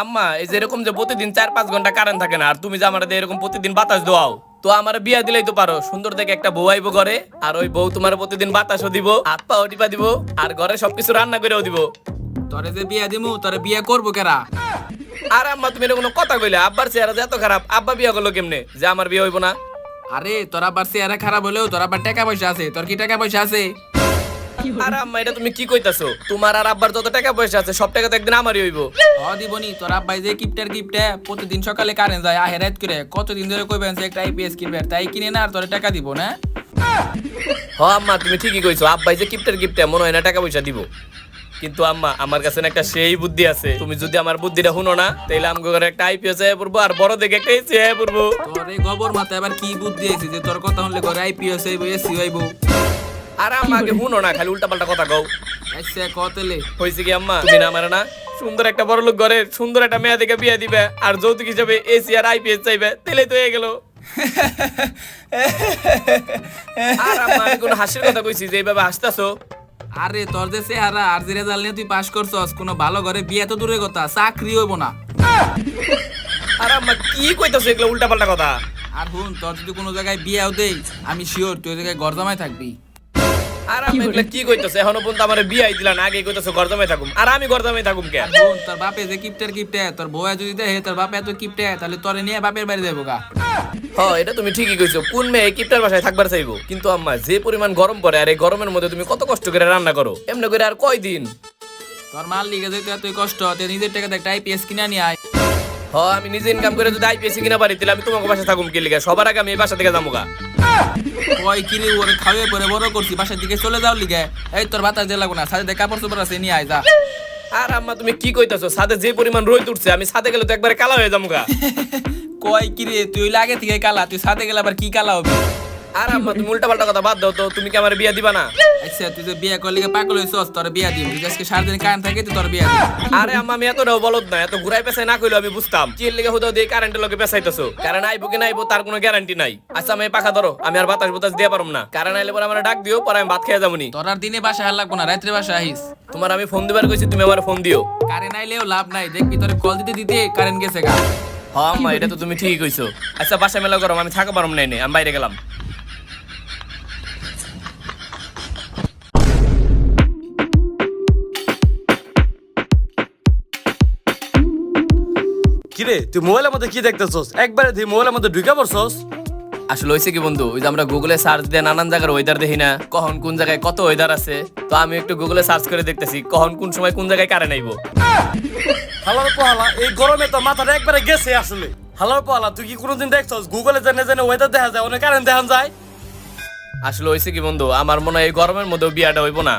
আম্মা এই যে এরকম যে প্রতিদিন চার পাঁচ ঘণ্টা কারেন্ট থাকে না আর তুমি যে আমার এরকম প্রতিদিন বাতাস দোয়াও তো আমার বিয়া দিলেই তো পারো। সুন্দর দেখে একটা বউ আইবো ঘরে আর ওই বউ তোমার প্রতিদিন বাতাসও দিব হাত পাও টিপা দিব আর ঘরে সবকিছু রান্না করেও দিব। তোরে যে বিয়া দিমু তোরে বিয়া করব কেরা? আর আম্মা তুমি এরকম কোনো কথা কইলে আব্বার চেহারা যে এত খারাপ আব্বা বিয়া করল কেমনে? যে আমার বিয়ে হইব না। আরে তোর আবার চেহারা খারাপ হলেও তোর আবার টাকা পয়সা আছে তোর কি টাকা পয়সা আছে? আর আম্মা এটা তুমি কি কইতাছো? তোমার আর আব্বার যত টাকা পয়সা আছে সব টাকা তো একদিন আমারই হইব। হ দিবনি তোর আব্বাই যে কিপটার কিপটে প্রতিদিন সকালে কারেন্ট যায় আহে রাত করে। কতদিন ধরে কইবেন যে একটা আইপিএস কিনবে তাই কিনে না আর তোরে টাকা দিব না? হ আম্মা তুমি ঠিকই কইছো। আব্বাই যে গিফটের গিফটে মনে হয় না টাকা পয়সা দিব। কিন্তু আম্মা আমার কাছে না একটা সেই বুদ্ধি আছে। তুমি যদি আমার বুদ্ধিটা শুনো না তাহলে আমাকে ঘরে একটা আইপিএস হয়ে পড়ব আর বড় দেখে একটা এসি হয়ে পড়ব। তোর এই গোবর মাথায় আবার কি বুদ্ধি আছে যে তোর কথা শুনলে করে আইপিএস হইব এসি হইব? আর আমাকে শুনো না খালি উল্টা পাল্টা কথা কও। আচ্ছা কতলে হয়েছে কি আম্মা? তুমি না আমার না সুন্দর একটা বড় লোক ঘরে সুন্দর একটা মেয়ে দেখে বিয়ে দিবে আর যৌতুক হিসাবে এসি আর আইপিএস চাইবে তাহলে তো হয়ে গেল। আর আম্মা আমি কোনো হাসির কথা কইছি যে এইভাবে হাসতাছো? আরে তোর যে চেহারা আর যে রেজাল্ট নিয়ে তুই পাস করছস কোনো ভালো ঘরে বিয়ে তো দূরের কথা চাকরি হইব না। আর আম্মা কি কইতাছো এগুলো উল্টা পাল্টা কথা? আর হুন তোর যদি কোনো জায়গায় বিয়েও দেই আমি শিওর তুই ওই জায়গায় ঘর জমাই থাকবি। আর আমি এগুলা কি কইতাছো? এখনও পর্যন্ত আমার বিয়াই দিলা না? আগে কইতাছো গরদামে থাকুম। আর আমি গরদামে থাকুম কে? তোর বাপে যে কিপটের কিপটে তোর বউয়া যদি দেহে তোর বাপে এত কিপটে তাহলে তোরে নিয়ে বাপের বাড়ি যাব গা। হ এটা তুমি ঠিকই কইছো। কোন মেয়ে কিপটার বাসায় থাকবার চাইব? কিন্তু আম্মা যে পরিমাণ গরম পড়ে আর এই গরমের মধ্যে তুমি কত কষ্ট করে রান্না করো? এমনি করে আর কয়দিন? তোর মাল লিগে যেতে এতই কষ্ট তুই নিজের টাকা একটা আইপিএস কিনে নিয়ে আয়। হ আমি নিজে ইনকাম করে যদি আইপিএসি কিনা পারি তাহলে আমি তোমাকে বাসা থাকুম কি লিগা সবার আগে আমি এই বাসা থেকে যাব গা। কয় কিরে ওরে খাওয়ে পরে বড় করছি বাসার দিকে চলে যাও লিগে। এই তোর বাতাস দিয়ে লাগো না সাথে কাপড় চোপড় আছে নিয়ে আয় যা। আর আম্মা তুমি কি কইতাছো? সাথে যে পরিমাণ রোদ উঠছে আমি সাথে গেলে তো একবারে কালা হয়ে যাব গা। কয় কিরে তুই লাগে থেকে কালা তুই সাথে গেলে আবার কি কালা হবি? আর আম্মা তুমি উল্টা পাল্টা কথা বাদ দাও তো তুমি কি আমার বিয়া দিবা না? আচ্ছা তুই যে বিয়ে করলি পাগল হইছস তোর বিয়া দিব তুই আজকে সারাদিন কান থাকে তুই তোর বিয়া দিব আরে আম্মা আমি এতটাও বলদ না এত ঘুরাই পেছাই না কইলো আমি বুঝতাম। এর লেগে হুদাও দিয়ে কারেন্টের লগে পেছাইতেছো। কারণ আইবো কি না আইবো তার কোনো গ্যারান্টি নাই। আচ্ছা আমি পাখা ধরো আমি আর বাতাস বাতাস দিয়ে পারম না। কারণ আইলে পরে আমার ডাক দিও পরে আমি ভাত খেয়ে যাবনি তোর আর দিনে বাসা হার লাগবো না রাত্রে বাসা আহিস। তোমার আমি ফোন দিবার কইছি তুমি আমার ফোন দিও। কারেন্ট আইলেও লাভ নাই দেখবি তোর কল দিতে দিতে কারেন্ট গেছে গা। হ আম্মা এটা তো তুমি ঠিকই কইছো। আচ্ছা বাসা মেলা গরম আমি থাকা পারম নাই নে, আমি বাইরে গেলাম। কিরে তুই মোবাইলের মধ্যে কি দেখতেছস? একবারে তুই মোবাইলের মধ্যে ঢুকে পড়ছস? আসলে হয়েছে কি বন্ধু ওই যে আমরা গুগলে সার্চ দিয়ে নানান জায়গার ওয়েদার দেখি না কখন কোন জায়গায় কত ওয়েদার আছে তো আমি একটু গুগলে সার্চ করে দেখতেছি কখন কোন সময় কোন জায়গায় কারেন্ট আইবো। হালার পোহালা এই গরমে তো মাথাটা একবারে গেছে আসলে। হালার পোহালা তুই কি কোনোদিন দেখছস? গুগলে জেনে জেনে ওয়েদার দেখা যায় অনেক কারেন্ট দেখান যায়। আসলে হয়েছে কি বন্ধু আমার মনে হয় এই গরমের মধ্যেও বিয়াটা হইবো না।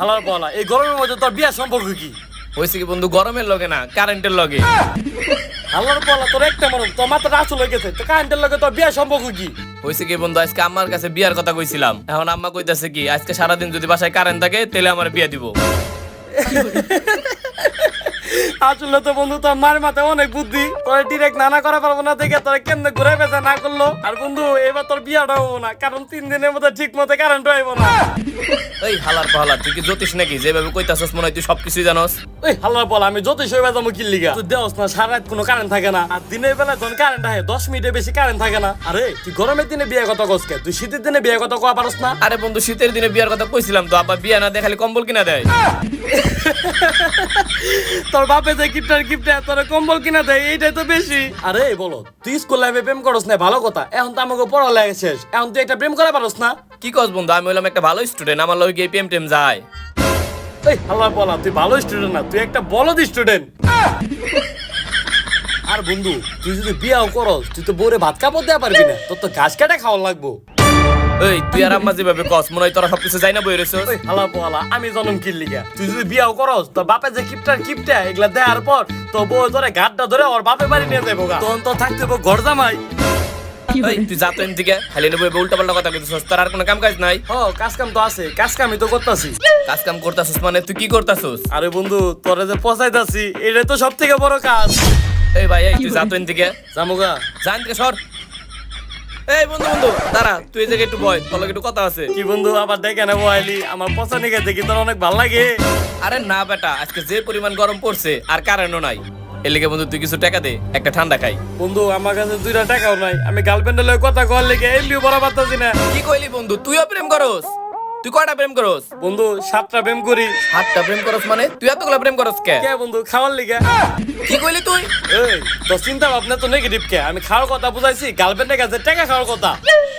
হালার পোহালা এই গরমের মধ্যে তোর বিয়ার সম্পর্ক কি? হয়েছে কি বন্ধু? গরমের লগে না কারেন্টের লগে। আল্লাহর পোহালা তোর একটা মরম তোর মাথাটা হয়ে গেছে। তো কারেন্টের লগে তোর বিয়ে সম্পর্ক কি? হয়েছে কি বন্ধু? আজকে আমার কাছে বিয়ার কথা কইছিলাম। এখন আম্মা কইতাছে কি আজকে সারাদিন যদি বাসায় কারেন্ট থাকে তাহলে আমার বিয়ে দিব। আসলে তো বন্ধু তোর মার মাথায় অনেক বুদ্ধি। তোর ডিরেক্ট নানা করা পারব না দেখে তোর কেমনে ঘুরে বেচা না করল। আর বন্ধু এবার তোর বিয়াটা হব না কারণ তিন দিনের মধ্যে ঠিক মতো কারেন্ট হইব না। এই হালার পাহালা তুই কি জ্যোতিষ নাকি? যেভাবে কইতাছস মনে হয় তুই সবকিছুই জানোস। ওই হাল্লার বল আমি জ্যোতিষ হয়ে যাব কি লিগা? তুই দেওস না সারা রাত কোনো কারেন্ট থাকে না। আর দিনের বেলা যখন কারেন্ট আহে দশ মিনিটে বেশি কারেন্ট থাকে না। আরে তুই গরমের দিনে বিয়ে কত কসকে তুই শীতের দিনে বিয়ে কত কোয়া পারস না? আরে বন্ধু শীতের দিনে বিয়ার কথা কইছিলাম তো আব্বা বিয়া না দেখালে কম্বল কিনা দেয়। তোর বাপে যে গিফটার গিফটে তোর কম্বল কিনা দেয় এইটাই তো বেশি। আরে বলো তুই স্কুল লাইফে প্রেম করস না ভালো কথা। এখন তো আমাকে পড়া লাগে শেষ। এখন তুই একটা প্রেম করে পারস না? কি কস বন্ধু আমি হলাম একটা ভালো স্টুডেন্ট আমার লগে গিয়ে প্রেম টেম যায়। এই হাল্লা বলা তুই ভালো স্টুডেন্ট না তুই একটা বলদ স্টুডেন্ট আর বন্ধু তুই যদি বিয়াও করস তুই তো বোরে ভাত কাপড় দেওয়া পারবি না তোর তো ঘাস কাটা খাওয়া লাগবো। এই তুই আর আম্মা যেভাবে কস মনে হয় তোরা সবকিছু যাই না বই রয়েছ হালা পোহালা আমি জনম কিল লিগা। তুই যদি বিয়াও করস তোর বাপে যে কিপটার কিপটা এগুলা দেওয়ার পর তো বউ ধরে ঘাটটা ধরে ওর বাপে বাড়ি নিয়ে যাব তখন তো থাকতে ঘর জামাই। তুই যা তো খালি নেব উল্টা পাল্টা কথা কইতেছস তোর আর কোনো কাম কাজ নাই? ও কাজ কাম তো আছে কাজ কামই তো করতাছি। কাজ কাম করতাছস মানে তুই কি করতাছস? আরে বন্ধু তোরে যে পচাইতাছি এটা তো সব থেকে বড় কাজ। এই ভাই এই তুই যা তো এম থেকে জামুগা জান থেকে সর। এই বন্ধু বন্ধু দাঁড়া তুই এই জায়গায় একটু বয় তোর লগে একটু কথা আছে। কি বন্ধু আবার দেখে না আইলি আমার পচা নিকে দেখি তোর অনেক ভালো লাগে। আরে না বেটা আজকে যে পরিমাণ গরম পড়ছে আর কারণও নাই। এর লিগে বন্ধু তুই কিছু টাকা দে একটা ঠান্ডা খাই। বন্ধু আমার কাছে দুইটা টাকাও নাই আমি গার্লফ্রেন্ডের লগে কথা কল লেগে এমবিও বড় পারতাছি না। কি কইলি বন্ধু তুইও প্রেম করস? তুই কয়টা প্রেম করস? বন্ধু সাতটা প্রেম করি। সাতটা প্রেম করস মানে? তুই এতগুলা প্রেম করস কে? কে বন্ধু খাওয়ার লিগে। কি কইলি তুই? এই তো চিন্তা ভাবনা তো নেগেটিভ কে। আমি খাওয়ার কথা বুঝাইছি গার্লফ্রেন্ডের কাছে টাকা খাওয়ার কথা।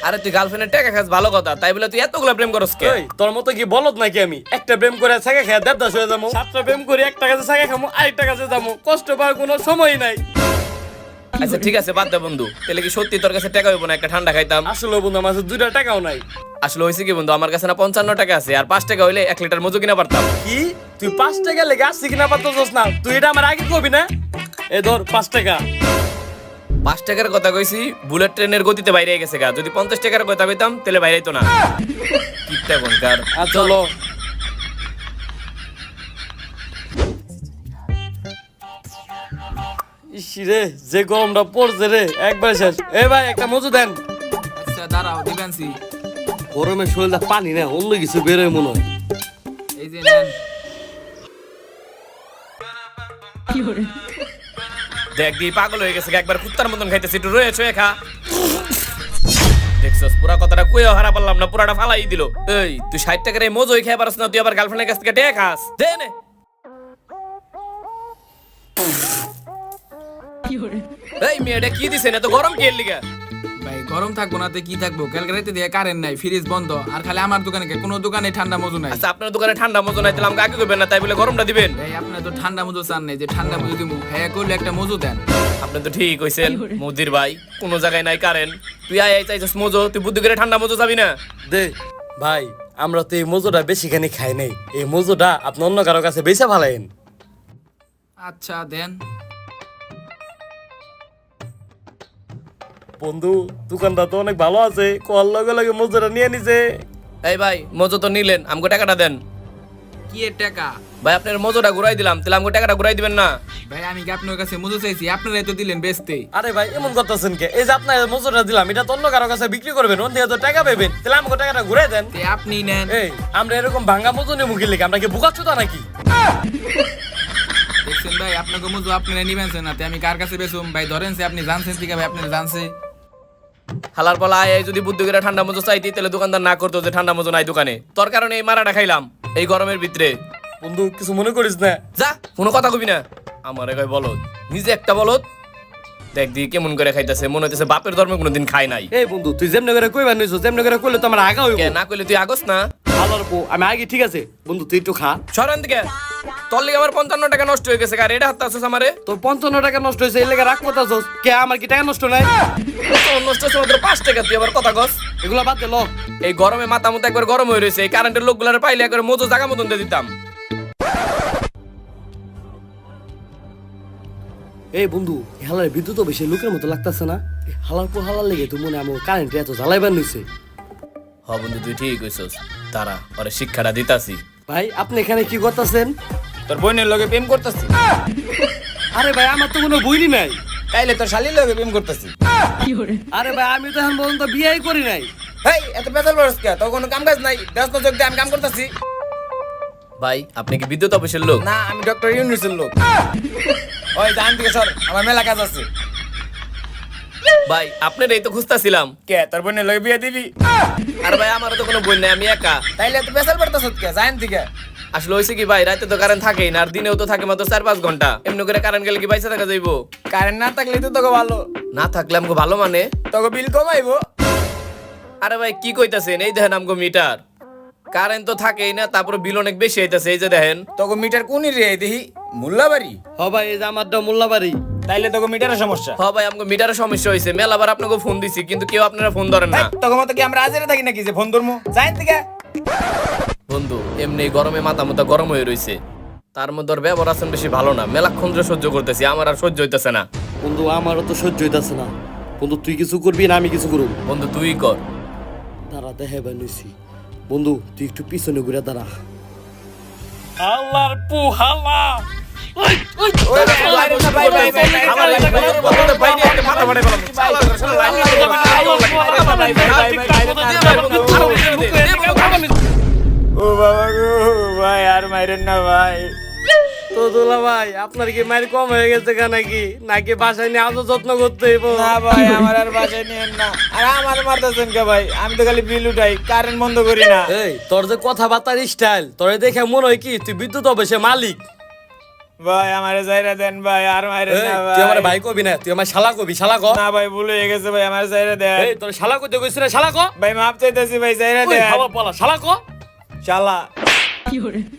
আরে তুই গার্লফ্রেন্ডের টাকা খাস ভালো কথা। তাই বলে তুই এতগুলা প্রেম করস কে? এই তোর মতো কি বলত নাকি আমি? একটা প্রেম করে ছাগা খেয়ে দেড়দাস হয়ে যাব। সাতটা প্রেম করে একটা কাছে ছাগা খামো আরেকটা কাছে যাব। কষ্ট পাওয়ার কোনো সময় নাই। আচ্ছা ঠিক আছে বাদ দে বন্ধু। তাহলে কি সত্যি তোর কাছে টাকা হইব না একটা ঠান্ডা খাইতাম? আসলে বন্ধু আমার কাছে দুইটা টাকাও নাই। আসলে হয়েছে কি বন্ধু আমার কাছে না পঞ্চান্ন টাকা আছে আর পাঁচ টাকা হইলে এক লিটার মজু কিনা পারতাম। কি? তুই পাঁচ টাকা লেগে আসছি কিনা পারতেছস না? তুই এটা আমার আগে কবি না? এ ধর পাঁচ টাকা। পাঁচ টাকার কথা কইছি বুলেট ট্রেনের গতিতে বাইরে গেছে গা। যদি পঞ্চাশ টাকার কথা কইতাম তাহলে বাইরে তো না। কিপটা কোনকার আর চলো ইসি রে যে গরমটা পড়ছে রে একবার শেষ। এ ভাই একটা মজু দেন। আচ্ছা দাঁড়াও দিবেনছি গরমে শরীরটা পানি না অন্য কিছু বেরোয় মনে হয়। এই যে নেন। দেখ দি পাগল হয়ে গেছে একবার কুত্তার মতন খাইতেছি একটু রয়েছে খা। দেখছস পুরা কথাটা কইও হারা পারলাম না পুরাটা ফালাই দিল। এই তুই ষাট টাকার এই মজই খেয়ে পারস না তুই আবার গার্লফ্রেন্ডের কাছ থেকে টেকা খাস। দে নে। এই মেয়েটা কি দিছে? না গরম কি লিগা? ভাই গরম থাকব না তো কি থাকব? কালকে দিয়ে কারেন্ট নাই ফ্রিজ বন্ধ। আর খালি আমার দোকানে কে কোনো দোকানে ঠান্ডা মজু নাই। আচ্ছা আপনার দোকানে ঠান্ডা মজু নাই তাহলে আমাকে আগে করবেন না তাই বলে গরমটা দিবেন? ভাই আপনার তো ঠান্ডা মজু চান নাই যে ঠান্ডা মজু দিমু হ্যাঁ করলে একটা মজু দেন। আপনি তো ঠিক কইছেন মুদির ভাই কোনো জায়গায় নাই কারেন্ট তুই আয় আয় চাইছিস মজো তুই বুদ্ধি করে ঠান্ডা মজো যাবি না? দে ভাই আমরা তো এই মজুটা বেশিখানি খাই নাই। এই মজুটা আপনি অন্য কারও কাছে বেশি ভালাইন আচ্ছা দেন। বন্ধু দোকানটা তো অনেক ভালো আছে কল লগে লগে মজুরা নিয়ে নিছে। এই ভাই মজো তো নিলেন আমাকে টাকাটা দেন। কি এর টাকা? ভাই আপনার মজোটা ঘুরাই দিলাম তাহলে আমাকে টাকাটা ঘুরাই দিবেন না। ভাই আমি কি আপনার কাছে মজু চাইছি? আপনারাই তো দিলেন বেচতে। আরে ভাই এমন করতেছেন কে? এই যে আপনার মজুরা দিলাম এটা তো অন্য কারও কাছে বিক্রি করবেন ওন থেকে তো টাকা পাবেন। তাহলে আমাকে টাকাটা ঘুরাই দেন। তে আপনি নেন। এই আমরা এরকম ভাঙ্গা মজু নিয়ে মুখে লিখে আমরা কি বুকাচ্ছুতা নাকি? দেখছেন ভাই আপনাকে মজু আপনারা নিবেন না তে আমি কার কাছে বেচুম ভাই ধরেন সে আপনি জানছেন ঠিক ভাই আপনি জানছে হালার পালা আয় যদি বুদ্ধি করে ঠান্ডা মজো চাইতি তাহলে দোকানদার না করতো যে ঠান্ডা মজো নাই দোকানে। তোর কারণে এই মারাটা খাইলাম এই গরমের ভিতরে। বন্ধু কিছু মনে করিস না। যা কোনো কথা কবি না। আমার কয় বলত নিজে একটা বলত দেখ দি কেমন করে খাইতেছে মনে হইতেছে বাপের ধর্মে কোনোদিন খাই নাই। এই বন্ধু তুই যেমনি করে কইবার নিছ যেমনি করে কইলে তো আমার আগা হইব। না কইলে তুই আগস না? আলোর আমি আগে ঠিক আছে। বন্ধু তুই একটু খা। সরান দিকে তোর লিগে আমার পঞ্চান্ন টাকা নষ্ট হয়ে গেছে এটা হাত আসছিস আমারে? তোর পঞ্চান্ন টাকা নষ্ট হয়েছে লেগে কথা কে আমার কি টাকা নষ্ট নাই? তোর নষ্ট হচ্ছে মাত্র পাঁচ টাকা তুই আবার কথা কস। এগুলো বাদ দে ল। এই গরমে মাথা মতো একবার গরম হয়ে রয়েছে এই কারেন্টের লোকগুলার পাইলে একবার জায়গা মতন দিয়ে দিতাম। এই বন্ধু হালার বিদ্যুৎ বেশি লোকের মতো লাগতাছে না? হালার পর হালার লেগে তুই মনে আমার কারেন্ট এত জ্বালাইবার নিছে হ বন্ধু তুই ঠিক কইছস। তারা ওরে শিক্ষাটা দিতাছি। ভাই আপনি এখানে কি করতেছেন? তোর বোনের লগে প্রেম করতাছি। আরে ভাই আমার তো কোনো বইনি নাই। তাইলে তোর শালির লগে প্রেম করতাছি। আরে ভাই আমি তো এখন পর্যন্ত বিয়েই করি নাই। হেই এত পেছাল বরস কে? তোর কোনো কাম কাজ নাই? ব্যস্ত যোগ দিয়ে আমি কাম করতেছি। ভাই আপনি কি বিদ্যুৎ অফিসের লোক? না আমি ডক্টর ইউনুসের লোক। ওই জান থেকে সর আমার মেলা কাজ আছে। ভাই আপনার এই তো খুঁজতাছিলাম। কে তোর বোনের লগে বিয়ে দিবি? আর ভাই আমারও তো কোনো বোন নাই আমি একা। তাইলে তো বেসাল পড়তেছ কে? জান থেকে আসলে হয়েছে কি ভাই রাতে তো কারেন্ট থাকেই না আর দিনেও তো থাকে মাত্র চার পাঁচ ঘণ্টা। এমনি করে কারেন্ট গেলে কি পয়সা থাকা যাইবো? কারেন্ট না থাকলে তো তোকে ভালো। না থাকলে আমাকে ভালো মানে? তোকে বিল কমাইবো। আরে ভাই কি কইতাছেন? এই দেখেন আমগো মিটার কারেন্ট তো থাকেই না তারপর বিল অনেক বেশি আইতাছে এই যে দেখেন। তোকে মিটার কোনই রে দেখি? মোল্লাবাড়ি? হ ভাই এই যে আমারটা মোল্লাবাড়ি। তাইলে তোকে মিটারের সমস্যা। হ ভাই আমগো মিটারের সমস্যা হয়েছে মেলাবার আপনাকে ফোন দিছি কিন্তু কেউ আপনারা ফোন ধরেন না। তোকে মতো কি আমরা আজেরে থাকি নাকি যে ফোন ধরমু? জান থেকে বন্ধু এমনি গরমে মাথা মতো গরম হয়ে রইছে। তার মধ্যে ওর ব্যবহার আছেন বেশি ভালো না। মেলাক্ষণ ধরে সহ্য করতেছি আমার আর সহ্য হইতেছে না। বন্ধু আমারও তো সহ্য হইতাছে না। বন্ধু তুই কিছু করবি না আমি কিছু করব বন্ধু তুই কর। দাঁড়া দেখে বানিয়েছি বন্ধু তুই একটু পিছনে ঘুরে দাঁড়া। আল্লাহর পু ও বাবা গো ভাই আর মাইরেন না ভাই। তো দুলা ভাই আপনার কি মায়ের কম হয়ে গেছে কেন নাকি? নাকি বাসায় নিয়ে আজও যত্ন করতে হইব? না ভাই আমার আর বাসায় নিয়েন না। আর আমার মারতেছেন কে ভাই? আমি তো খালি বিল উঠাই কারেন্ট বন্ধ করি না। এই তোর যে কথাবার্তার স্টাইল তোরে দেখে মনে হয় কি তুই বিদ্যুৎ অফিসে মালিক। ভাই আমারে যাইরা দেন ভাই আর মাইরে না ভাই। তুই আমার ভাই কবি না তুই আমার শালা কবি শালা ক। না ভাই ভুল হয়ে গেছে ভাই আমার যাইরা দেন। এই তোর শালা কইতে কইছিস না শালা ক? ভাই মাপ চাইতেছি ভাই যাইরা ওই দেন। হাওয়া পলা শালা ক? শালা। ও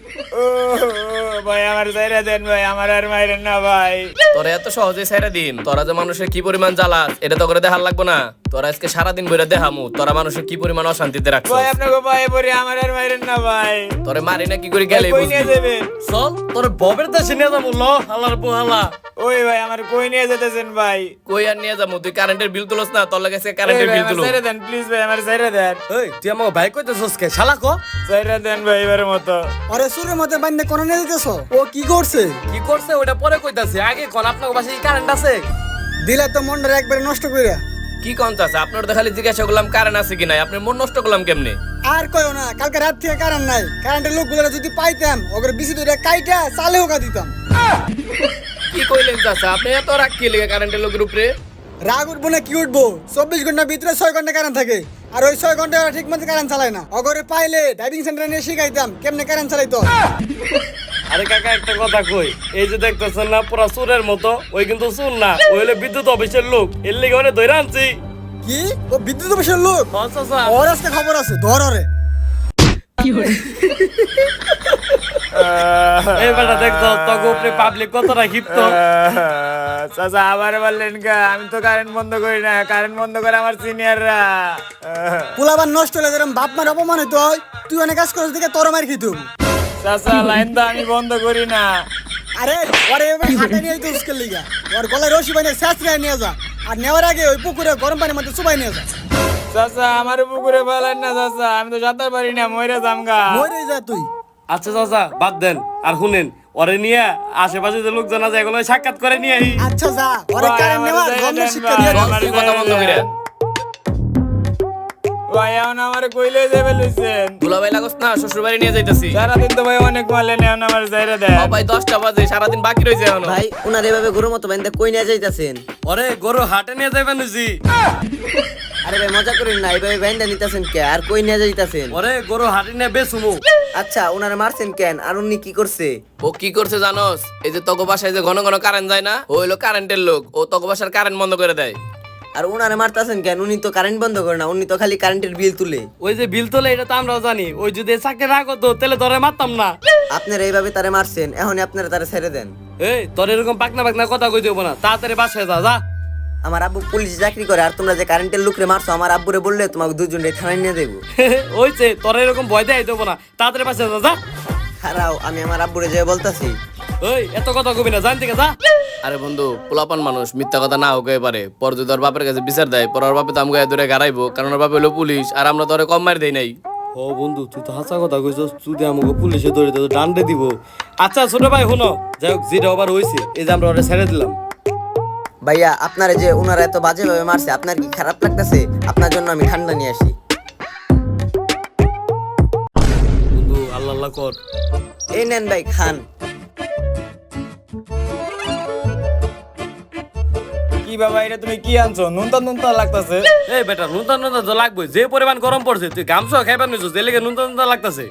ভাই আমার যাইরা দেন ভাই আমার আর মাইরেন না ভাই। তোরা এত সহজে ছেড়ে দিন। তোরা যে মানুষের কি পরিমাণ জ্বালাস এটা তো করে দেখার লাগবো না। তোরা আজকে সারাদিন বইরা দেখামু তোরা মানুষের কি পরিমাণ অশান্তিতে রাখছো ভাই আপনাকে ভাই পরে আমার আর মাইরেন না ভাই। তোরে মারি না কি করে গেলে কই নিয়ে যাবেন চল তোর ববের দেশে নিয়ে যাব ল হালার পোহালা। ওই ভাই আমার কই নিয়ে যেতেছেন ভাই? কই আর নিয়ে যাব? তুই কারেন্টের বিল তুলস না তোর লাগে ওই কারেন্টের বিল তুলো ছেড়ে দেন প্লিজ ভাই আমার ছেড়ে দেন। এই তুই আমাকে ভাই কইতেছস কে? শালা ক? ছেড়ে দেন ভাই এবারের মতো। আরে সুরের মধ্যে বান্ধে কোন নিয়ে দিতেছ ও কি করছে? কি করছে ওটা পরে কইতাছি। আগে কোন আপনার বাসায় কি কারেন্ট আছে? দিলে তো মনটা একবারে নষ্ট কইরা। কি কন্তাছে আপনার তো খালি জিজ্ঞাসা করলাম কারেন্ট আছে কি নাই। আপনি মন নষ্ট করলাম কেমনে? আর কইও না কালকে রাত থেকে কারেন্ট নাই। কারেন্টের লোকগুলো যদি পাইতাম ওগুলো বেশি দূরে কাইটা চালে হোকা দিতাম। কি কইলেন চাচা আপনি এত রাগ কি লেগে কারেন্টের লোকের উপরে? রাগ উঠবো না কি উঠবো? চব্বিশ ঘণ্টার ভিতরে ছয় ঘণ্টা কারেন্ট থাকে। আর ওই ছয় ঘণ্টা ঠিক মতো কারেন্ট চালায় না। অগরে পাইলে ড্রাইভিং সেন্টারে নিয়ে শিখাইতাম কেমনে কারেন্ট চালাইতো। আরে কাকা একটা কথা কই এই যে দেখতেছেন না পুরা সুরের মতো ওই কিন্তু সুর না ওই হলো বিদ্যুৎ অফিসের লোক এর লেগে ওরে ধরে আনছি। কি? ও বিদ্যুৎ অফিসের লোক? হ্যাঁ। ওর আজকে খবর আছে ধর ওরে। এই দেখতো তোকে উপরে পাবলিক কতটা ক্ষিপ্ত চাচা আবার বললেন কা আমি তো কারেন্ট বন্ধ করি না কারেন্ট বন্ধ করে আমার সিনিয়ররা পোলাবার নষ্ট হলে যেরকম বাপ মার অপমান হইতো তুই অনেক কাজ করিস দিকে তোর মার খেতে চাচা লাইন তো আমি বন্ধ করি না। আরে ওরে এভাবে হাতে নিয়ে তো উস্কের লিগা। ওর গলায় রশি বানিয়ে শেষ নিয়ে যা। আর নেওয়ার আগে ওই পুকুরে গরম পানির মধ্যে চুবাই নিয়ে যা। চাচা আমার পুকুরে ফেলেন না চাচা আমি তো সাঁতার পারি না মরে জামগা মরে যা তুই। আচ্ছা চাচা বাদ দেন আর শুনেন ওরে নিয়ে আশেপাশে যে লোকজন আছে এগুলো সাক্ষাৎ করে নিয়ে আই। আচ্ছা যা ওরে কারেন্ট গন্ধ দেন শিক্ষা দিয়ে তুই কথা বন্ধ করে। ভাই এখন আমার কইলে যাবে লইছেন দুলাভাই লাগস না শ্বশুর বাড়ি নিয়ে যাইতাছি। সারাদিন তো ভাই অনেক মারলেন এখন আমার যাইরা দেন ভাই দশটা বাজে সারাদিন বাকি রয়েছে এখনও। ভাই ওনার এভাবে গরুর মতো বাইন্দা কই নিয়ে যাইতাছেন? ওরে গরু হাটে নিয়ে যাবেন জি আরে ভাই মজা করেন না এইভাবে বাইন্দা নিতাছেন কে? আর কই নিয়ে যাইতাছেন? ওরে গরু হাটে নিয়ে বেচুমু। আচ্ছা ওনারা মারছেন কেন? আর উনি কি করছে? ও কি করছে জানোস? এই যে তগো বাসায় যে ঘন ঘন কারেন্ট যায় না ও হইল কারেন্টের লোক। ও তগো বাসার কারেন্ট বন্ধ করে দেয়। আর ওনারা মারতাছেন কেন? উনি তো কারেন্ট বন্ধ করে না উনি তো খালি কারেন্টের বিল তুলে। ওই যে বিল তোলে এটা তো আমরাও জানি। ওই যদি চাকরি রাখো তো তাহলে ধরে মারতাম না। আপনারা এইভাবে তারে মারছেন এখন আপনারা তারে ছেড়ে দেন। এই তোর এরকম পাকনা পাকনা কথা কই দেবো না। তাড়াতাড়ি বাসায় যা যা। আমার আব্বু পুলিশে চাকরি করে আর তোমরা যে কারেন্টের লোকরে মারছো আমার আব্বুরে বললে তোমাকে দুজনে থানায় নিয়ে দেবো। ওইছে তোর এরকম ভয় দেয় দেবো না। তাড়াতাড়ি বাসায় যা যা। খারাও আমি আমার আব্বুরে যে বলতাছি। ওই এত কথা কবি না জানতে যা। আরে বন্ধু পোলাপান মানুষ মিথ্যা কথা না হোক পারে পর যদি ওর বাপের কাছে বিচার দেয় পর ওর বাপে তো আমাকে দূরে গাড়াইবো কারণ ওর বাপে হলো পুলিশ আর আমরা তো ওরে কম মারি দেই নাই। ও বন্ধু তুই তো হাসা কথা কইছস তুই দিয়ে আমাকে পুলিশে ধরে তো ডান্ডে দিব। আচ্ছা ছোট ভাই শুনো যাই হোক যেটা আবার হয়েছে এই যে আমরা ওরা ছেড়ে দিলাম। ভাইয়া আপনারা যে ওনারা এত বাজেভাবে মারছে আপনার কি খারাপ লাগতেছে? আপনার জন্য আমি ঠান্ডা নিয়ে আসি। বন্ধু আল্লাহ আল্লাহ কর। এই নেন ভাই খান। কি বাবা এটা তুমি কি আনছো? নুনতা নুনতা লাগতাছে। এই বেটা নুনতা নুনতা তো লাগবে যে পরিমাণ গরম পড়ছে তুই গামছা খাইবার নিছো যে লেগে নুনতা নুনতা লাগতাছে।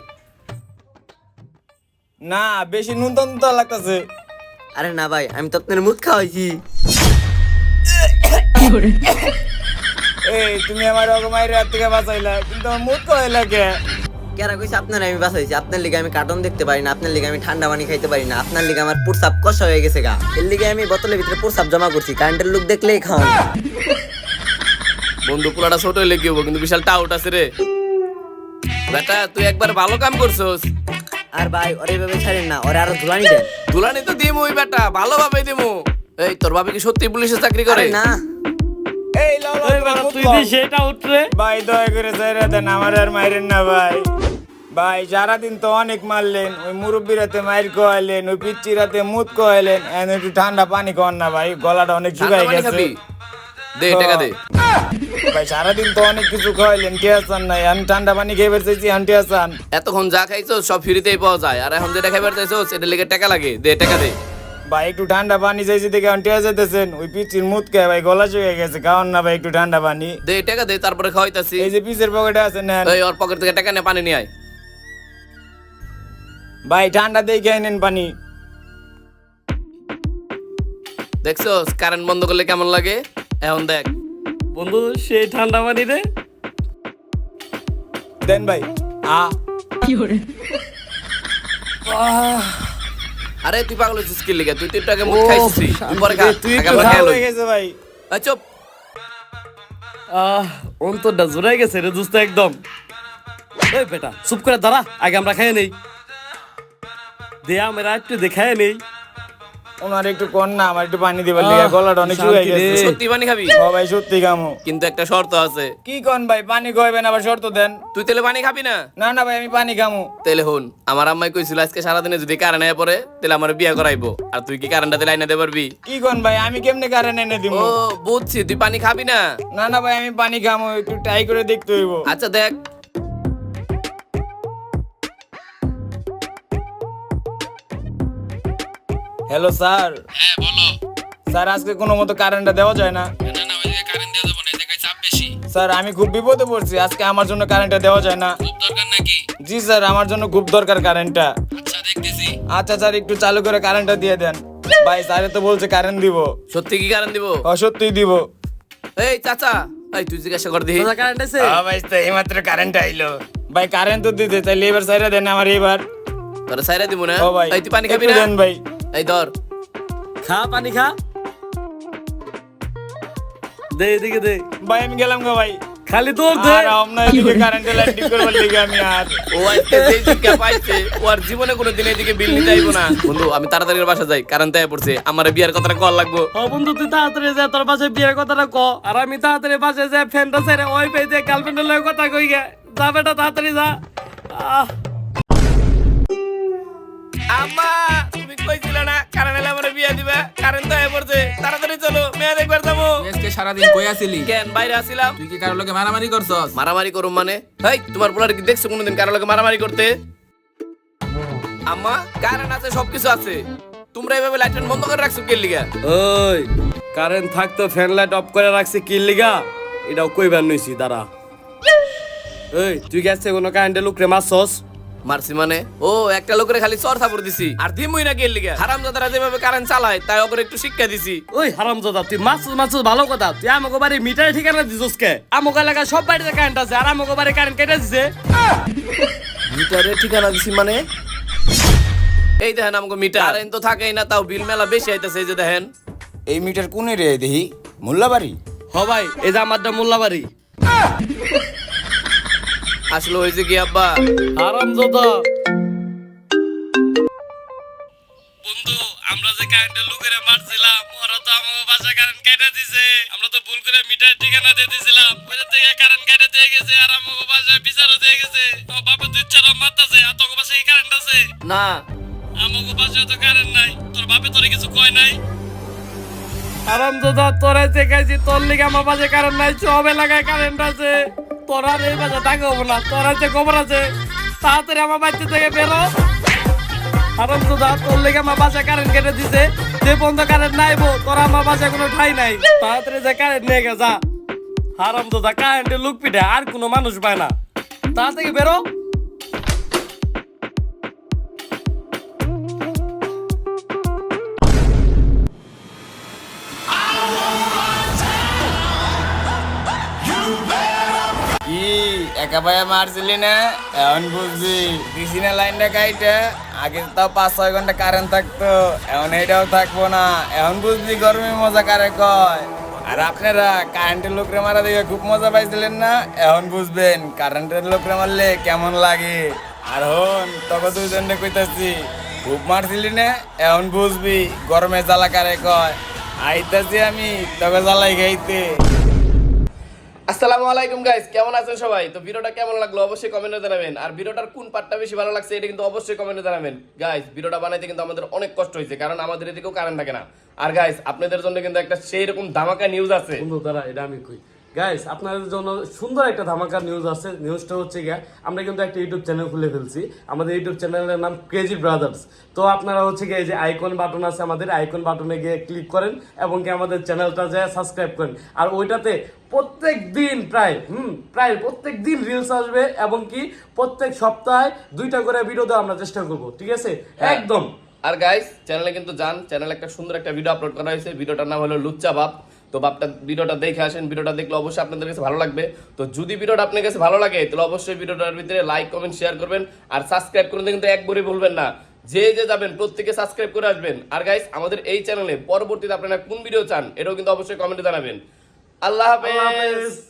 না বেশি নুনতা নুনতা লাগতাছে। আরে না ভাই আমি তো আপনার মুখ খাওয়াইছি। এই তুমি আমার অগমাইয়ের হাত থেকে বাঁচাইলা কিন্তু আমার মুখ কইলা কে কেরা কইছে আপনার আমি বাঁচাইছি আপনার লিগে আমি কার্টুন দেখতে পারি না আপনার লিগে আমি ঠান্ডা পানি খাইতে পারি না আপনার লিগে আমার প্রসাব কষা হয়ে গেছে গা। এর লিগে আমি বোতলের ভিতরে প্রসাব জমা করছি কারেন্টের লোক দেখলেই খাওয়ান বন্ধু পোলাটা ছোট হইলে কি হব কিন্তু বিশাল টাউট আছে রে। বেটা তুই একবার ভালো কাম করছস। আর ভাই ওরে এইভাবে ছাড়েন না ওরে আরও ধুলানি দেন। দুলানি তো দিমু ওই বেটা ভালোভাবে দিমু। এই তোর বাবা কি সত্যি পুলিশের চাকরি করে? না। এই লাও লাও, এই বেটা তোমার মুখ তুই দি সেটা উঠরে ভাই দয়া করে যাইরা দেন আমার আর মাইরেন না ভাই। ভাই সারাদিন তো অনেক মারলেন ওই মুরব্বীরাতে মাইর কোয়াইলেন ওই পিচ্চিরাতে মুত কোয়াইলেন এখন একটু ঠান্ডা পানি খাওয়ান না ভাই গলাটা অনেক শুকাই গেছে। খাবি। দে টাকা দে। ভাই সারাদিন তো অনেক কিছু খাওয়াইলেন কে আসান নাই আমি ঠান্ডা পানি খেয়ে বেরতেছি আন্টি আসান এতক্ষণ যা খাইছো সব ফ্রিতেই পাওয়া যায়। আর এখন যেটা খাইবার চাইছো সেটা লেগে টাকা লাগে। দে টাকা দে। ভাই একটু ঠান্ডা পানি চাইছি দেখে আন্টি যেতেছেন ওই পিচ্চির মুত খেয়ে ভাই গলা শুয়ে গেছে খাওয়ান না ভাই একটু ঠান্ডা পানি। দে টাকা দে তারপরে খাওয়াইতাছি। এই যে পিসের পকেটে আছে নেন। এই ওর পকেট থেকে টাকা নিয়ে পানি নিয়ে আয়। ভাই ঠান্ডা দিয়ে খেয়ে নেন পানি। দেখছ কারেন্ট বন্ধ করলে কেমন লাগে? এখন দেখ। বন্ধু সেই ঠান্ডা পানি রে দেন ভাই। আ। আরে তুই পাগল হচ্ছিস কি লিগে তুই তো একটু আগে মুখ খাইছিস। উপরে পরে খা তুই তো একটু লই। হয়ে গেছে ভাই। আচ্ছা চুপ। আহ অন্তরটা জোড়াই গেছে রে দোস্ত একদম। ওই বেটা চুপ করে দাঁড়া আগে আমরা খাই নেই। দে আমরা একটু দেখায় নেই। ওনার একটু কর না আমার একটু পানি দিবার লিগে। গলাটা অনেক শুকাই গেছে। সত্যি পানি খাবি? ও ভাই সত্যি কামো কিন্তু একটা শর্ত আছে। কি কোন ভাই পানি খাইবেন আবার শর্ত দেন। তুই তেলে পানি খাবি না? না না ভাই আমি পানি খামু। তেলে হন আমার আম্মাই কইছিল আজকে সারাদিনে যদি কারেন্ট আয় পরে তাহলে আমার বিয়া করাইবো। আর তুই কি কারেন্টটাতে লাইনে দিতে পারবি? কি কোন ভাই আমি কেমনে কারেন্ট এনে দিব ও বুঝছি তুই পানি খাবি না? না না ভাই আমি পানি খামু একটু ট্রাই করে দেখতে হইব। আচ্ছা দেখ। হ্যালো স্যার হ্যাঁ বলো। স্যার আজকে কোনো মতো কারেন্টটা দেওয়া যায় না। না না ওই কারেন্ট দেওয়া যাবে না এই জায়গায় চাপ বেশি। স্যার আমি খুব বিপদে পড়ছি আজকে আমার জন্য কারেন্টটা দেওয়া যায় না। খুব দরকার নাকি? জি স্যার আমার জন্য খুব দরকার কারেন্টটা আচ্ছা দেখতেছি। আচ্ছা স্যার একটু চালু করে কারেন্টটা দিয়ে দেন। ভাই স্যার তো বলছে কারেন্ট দিব। সত্যি কি কারেন্ট দিব? অসত্যই দিব। এই চাচা। এই তুই জিজ্ঞাসা কর তোরা কারেন্ট আছে? হ্যাঁ ভাই তো এইমাত্র কারেন্ট আইলো। ভাই কারেন্ট তো দিতে তাইলে এবার সাইরা দেন আমার এবার তোরা সাইরা দিব না? ও ভাই তুই পানি খাবি না? দেন ভাই। এই ধর। খা পানি খা। দে এদিকে দে। ভাই আমি গেলাম গো ভাই। খালি তোর দে। আর আমরা এদিকে কারেন্টের লাইন ঠিক আমি আর ও আজকে যেই শিক্ষা পাইছে ও আর জীবনে কোনো দিন এদিকে বিল নিতে আইবো না। বন্ধু আমি তাড়াতাড়ি বাসা যাই কারেন্ট আয় পড়ছে। আমার বিয়ার কথাটা কল লাগবো। ও বন্ধু তুই তাড়াতাড়ি যা তোর পাশে বিয়ের কথাটা ক। আর আমি তাড়াতাড়ি পাশে যা ফ্যানটা ছেড়ে ওই পেয়ে যে গার্লফ্রেন্ডের লগে কথা কই গে। যা বেটা তাড়াতাড়ি যা। আহ। আম্মা তুমি কইছিলে না কারেন্ট এলে আমার বিয়া দিবা? কারেন্ট তো আয় পড়ছে। তাড়াতাড়ি চলো মেয়ে দেখবার যাব। কই আছিলি কেন বাইরে আসিলাম। তুই কি কারোর লোকে মারামারি করছস? মারামারি করুম মানে? হেই তোমার পোলার কি দেখছ কোনোদিন কারও লোকে মারামারি করতে? আম্মা কারেন্ট আছে সবকিছু আছে। তোমরা এভাবে লাইট বন্ধ করে রাখছো কে লিগা ওই কারেন্ট থাকতো ফ্যান লাইট অফ করে রাখছে লিগা এটাও কইবার নইছি দাঁড়া। এই তুই গেছে কোনো কারেন্টের লুকরে মারছস? মারছি মানে? ও একটা লোকের খালি চর থাপড় দিছি। আর দিমুই না কে লিগা। হারাম দাদারা যেভাবে কারেন্ট চালায় তাই ওকে একটু শিক্ষা দিছি। ওই হারামজাদা তুই মাছুস মাছুস ভালো কথা। তুই আমাকে বাড়ি মিটারে ঠিকানা দিছস কে? আমাকে এলাকা সব বাড়িতে কারেন্ট আছে আর আমাকে বাড়ি কারেন্ট কেটে দিছে। মিটারে ঠিকানা দিছি মানে? এই দেখেন আমাকে মিটার। কারেন্ট তো থাকেই না তাও বিল মেলা বেশি আইতাছে এই যে দেখেন। এই মিটার কোনে রে দেখি মোল্লাবাড়ি? হ ভাই এই যে আমারটা মোল্লাবাড়ি। আসলে হয়েছে কি আব্বা? হারামজাদা বন্ধু আমরা যে কারেন্টের লুকেরে মারছিলাম ওরা তো আমাকে বাসা কারেন্ট কেটে দিছে। আমরা তো ভুল করে মিটার ঠিকানা দিয়ে দিছিলাম। ওইটা থেকে কারেন্ট কেটে দিয়ে গেছে আর আমাকে বাসায় বিচারও দিয়ে গেছে। চারা মারতাছে আর তোকে বাসায় কারেন্ট আছে? না। আমাকে বাসায় তো কারেন্ট নাই। তোর বাপে তোরে কিছু কয় নাই? আরাম দাদা তোরা দেখাইছি তোর লিগে আমার বাজে কারেন্ট নাই, সব এলাকায় কারেন্ট আছে। তোরা এই বাজে থাকে হব না, তোরা যে খবর আছে, তাড়াতাড়ি আমার বাড়িতে থেকে বেরো। আরাম দাদা তোর লিগে আমার বাসায় কারেন্ট কেটে দিছে, যে পর্যন্ত কারেন্ট নাইবো তোরা আমার বাসায় কোনো ঠাই নাই। তাড়াতাড়ি যে কারেন্ট নিয়ে গে, যা। হারাম দাদা কারেন্টে লুক পিঠে আর কোনো মানুষ পায় না। তাড়াতাড়ি বেরো। একা মারছিলি না? এখন বুঝবি। দিছি না লাইনটা কাইটে। আগে তাও পাঁচ ছয় ঘণ্টা কারেন্ট থাকতো, এখন এটাও থাকব না। এখন বুঝবি গরমে মজা কারে কয়। আর আপনারা কারেন্টের লোকরে মারা দেখে খুব মজা পাইছিলেন না? এখন বুঝবেন কারেন্টের লোকরে মারলে কেমন লাগে। আর হন তখন দুজনে কইতাছি, খুব মারছিলি না? এখন বুঝবি, গরমে জ্বালা কারে কয়। আইতাছি আমি তবে জ্বালাই খাইতে। আসসালামু আলাইকুম গাইস কেমন আছেন সবাই? তো ভিডিওটা কেমন লাগল অবশ্যই কমেন্টে জানাবেন। আর ভিডিওটার কোন পার্টটা বেশি ভালো লাগছে, এটা কিন্তু অবশ্যই কমেন্টে জানাবেন। গাইস ভিডিওটা বানাইতে কিন্তু আমাদের অনেক কষ্ট হয়েছে, কারণ আমাদের এদিকেও কারেন্ট থাকে না। আর গাইস আপনাদের জন্য কিন্তু একটা সেই রকম ধামাকা নিউজ আছে। বন্ধু তারা এটা আমি কই? গাইস আপনাদের জন্য সুন্দর একটা ধামাকা নিউজ আছে। নিউজটা হচ্ছে গিয়া আমরা কিন্তু একটা ইউটিউব চ্যানেল খুলে ফেলছি। আমাদের ইউটিউব চ্যানেলের নাম ক্রেজি ব্রাদার্স তো আপনারা হচ্ছে গিয়ে এই যে আইকন বাটন আছে আমাদের আইকন বাটনে গিয়ে ক্লিক করেন এবং কি আমাদের চ্যানেলটা যায় সাবস্ক্রাইব করেন। আর ওইটাতে প্রত্যেক দিন প্রায় হুম প্রায় প্রত্যেক দিন রিলস আসবে এবং কি প্রত্যেক সপ্তাহে দুইটা করে ভিডিও দেওয়া আমরা চেষ্টা করব ঠিক আছে? হ্যাঁ। একদম। আর গাইস চ্যানেলে কিন্তু যান। চ্যানেলে একটা সুন্দর একটা ভিডিও আপলোড করা হয়েছে। ভিডিওটার নাম হলো লুচ্চা বাপ। তো বাপটা ভিডিওটা দেখে আসেন, ভিডিওটা দেখলে অবশ্যই আপনাদের কাছে ভালো লাগবে। তো যদি ভিডিওটা আপনার কাছে ভালো লাগে, তাহলে অবশ্যই ভিডিওটার ভিতরে লাইক কমেন্ট শেয়ার করবেন। আর সাবস্ক্রাইব করতে কিন্তু একবারই ভুলবেন না। যে যে যাবেন, প্রত্যেকে সাবস্ক্রাইব করে আসবেন। আর গাইস আমাদের এই চ্যানেলে পরবর্তীতে আপনারা কোন ভিডিও চান, এটাও কিন্তু অবশ্যই কমেন্টে জানাবেন। আল্লাহ হাফেজ!